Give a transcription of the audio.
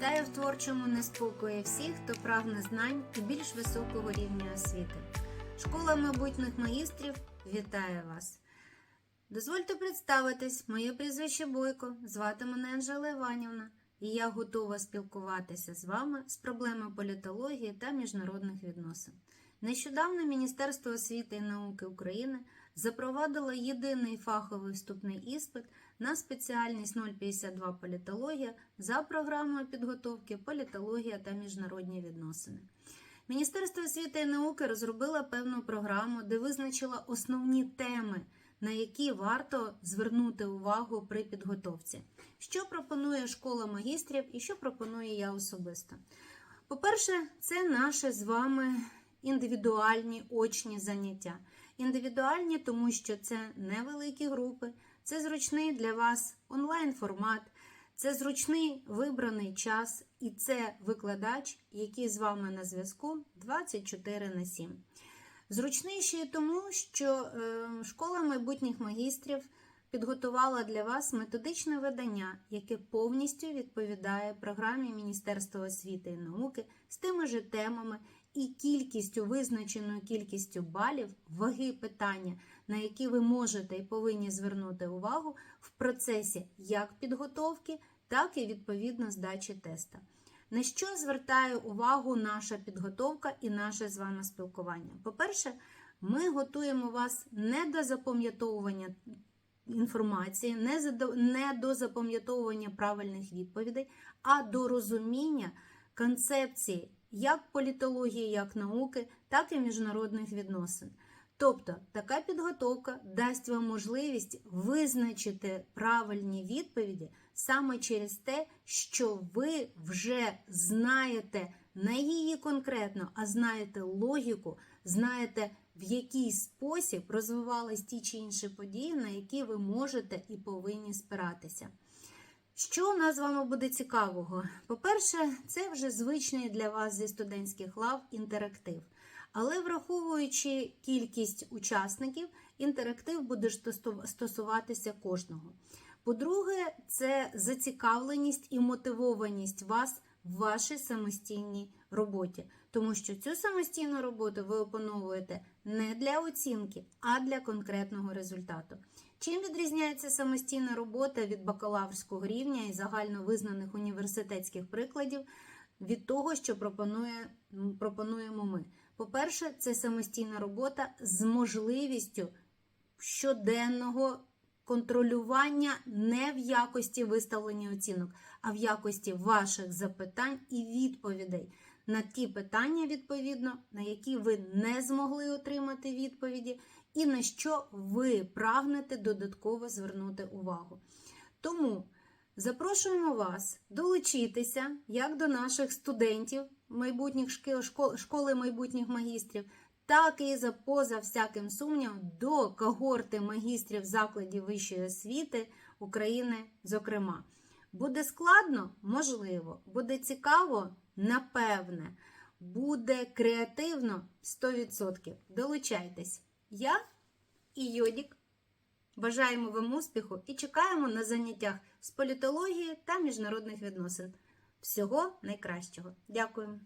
Вітаю в творчому неспокої всіх, хто прагне знань і більш високого рівня освіти. Школа майбутніх магістрів вітає вас. Дозвольте представитись, моє прізвище Бойко, звати мене Анжела Іванівна, і я готова спілкуватися з вами з проблеми політології та міжнародних відносин. Нещодавно Міністерство освіти і науки України запровадило єдиний фаховий вступний іспит на спеціальність 052 політологія за програмою підготовки політологія та міжнародні відносини. Міністерство освіти і науки розробило певну програму, де визначило основні теми, на які варто звернути увагу при підготовці. Що пропонує школа магістрів і що пропоную я особисто? По-перше, це наші з вами індивідуальні очні заняття. Індивідуальні, тому що це невеликі групи, це зручний для вас онлайн-формат, це зручний вибраний час, і це викладач, який з вами на зв'язку 24 на 7. Зручний ще й тому, що е, школа майбутніх магістрів підготувала для вас методичне видання, яке повністю відповідає програмі Міністерства освіти і науки з тими же темами і кількістю, визначеною кількістю балів, ваги питання, на які ви можете і повинні звернути увагу в процесі як підготовки, так і відповідно здачі теста. На що звертає увагу наша підготовка і наше з вами спілкування? По-перше, ми готуємо вас не до запам'ятовування інформації, не, до запам'ятовування правильних відповідей, а до розуміння концепції як політології, як науки, так і міжнародних відносин. Тобто така підготовка дасть вам можливість визначити правильні відповіді саме через те, що ви вже знаєте не її конкретно, а знаєте логіку, знаєте, в який спосіб розвивались ті чи інші події, на які ви можете і повинні спиратися. Що у нас з вами буде цікавого? По-перше, це вже звичний для вас зі студентських лав інтерактив. Але враховуючи кількість учасників, інтерактив буде стосуватися кожного. По-друге, це зацікавленість і мотивованість вас в вашій самостійній роботі, тому що цю самостійну роботу ви опановуєте не для оцінки, а для конкретного результату. Чим відрізняється самостійна робота від бакалаврського рівня і загальновизнаних університетських прикладів від того, що пропонує, пропонуємо ми? По-перше, це самостійна робота з можливістю щоденного контролювання не в якості виставлення оцінок, а в якості ваших запитань і відповідей на ті питання, відповідно, на які ви не змогли отримати відповіді, і на що ви прагнете додатково звернути увагу. Тому запрошуємо вас долучитися як до наших студентів майбутніх шкіл- школ- школи майбутніх магістрів, так і за поза всяким сумнівом до когорти магістрів закладів вищої освіти України, зокрема. Буде складно? Можливо. Буде цікаво? Напевне. Буде креативно 100%. Долучайтесь. Я і Йодік. Бажаємо вам успіху і чекаємо на заняттях з політології та міжнародних відносин. Всього найкращого. Дякую.